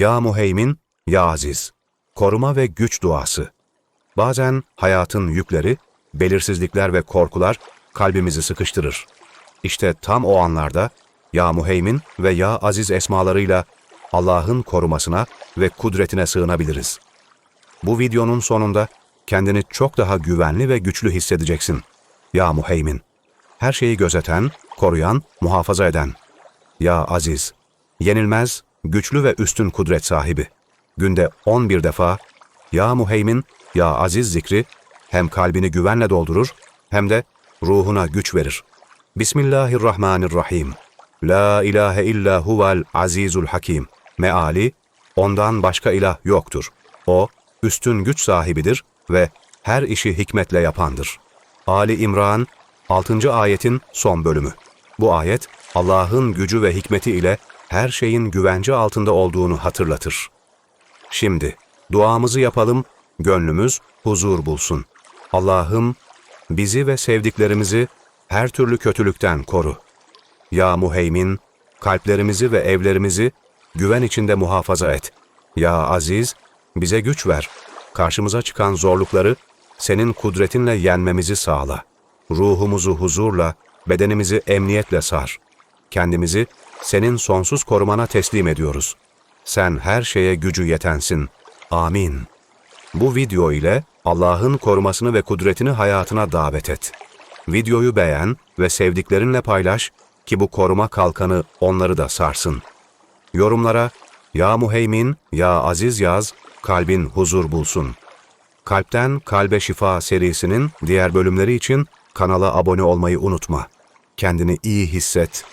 Ya Muheymin, Ya Aziz. Koruma ve güç duası. Bazen hayatın yükleri, belirsizlikler ve korkular kalbimizi sıkıştırır. İşte tam o anlarda Ya Muheymin ve Ya Aziz esmalarıyla Allah'ın korumasına ve kudretine sığınabiliriz. Bu videonun sonunda kendini çok daha güvenli ve güçlü hissedeceksin. Ya Muheymin. Her şeyi gözeten, koruyan, muhafaza eden. Ya Aziz. Yenilmez, güçlü ve üstün kudret sahibi. Günde 11 defa Ya Muheymin, Ya Aziz zikri hem kalbini güvenle doldurur hem de ruhuna güç verir. Bismillahirrahmanirrahim. La ilahe illa huvel azizul hakim. Meali, ondan başka ilah yoktur. O, üstün güç sahibidir ve her işi hikmetle yapandır. Ali İmran 6. ayetin son bölümü. Bu ayet, Allah'ın gücü ve hikmeti ile her şeyin güvence altında olduğunu hatırlatır. Şimdi duamızı yapalım, gönlümüz huzur bulsun. Allah'ım bizi ve sevdiklerimizi her türlü kötülükten koru. Ya Muheymin, kalplerimizi ve evlerimizi güven içinde muhafaza et. Ya Aziz, bize güç ver. Karşımıza çıkan zorlukları senin kudretinle yenmemizi sağla. Ruhumuzu huzurla, bedenimizi emniyetle sar. Kendimizi senin sonsuz korumana teslim ediyoruz. Sen her şeye gücü yetensin. Amin. Bu video ile Allah'ın korumasını ve kudretini hayatına davet et. Videoyu beğen ve sevdiklerinle paylaş ki bu koruma kalkanı onları da sarsın. Yorumlara Ya Muheymin, Ya Aziz yaz, kalbin huzur bulsun. Kalpten Kalbe Şifa serisinin diğer bölümleri için kanala abone olmayı unutma. Kendini iyi hisset,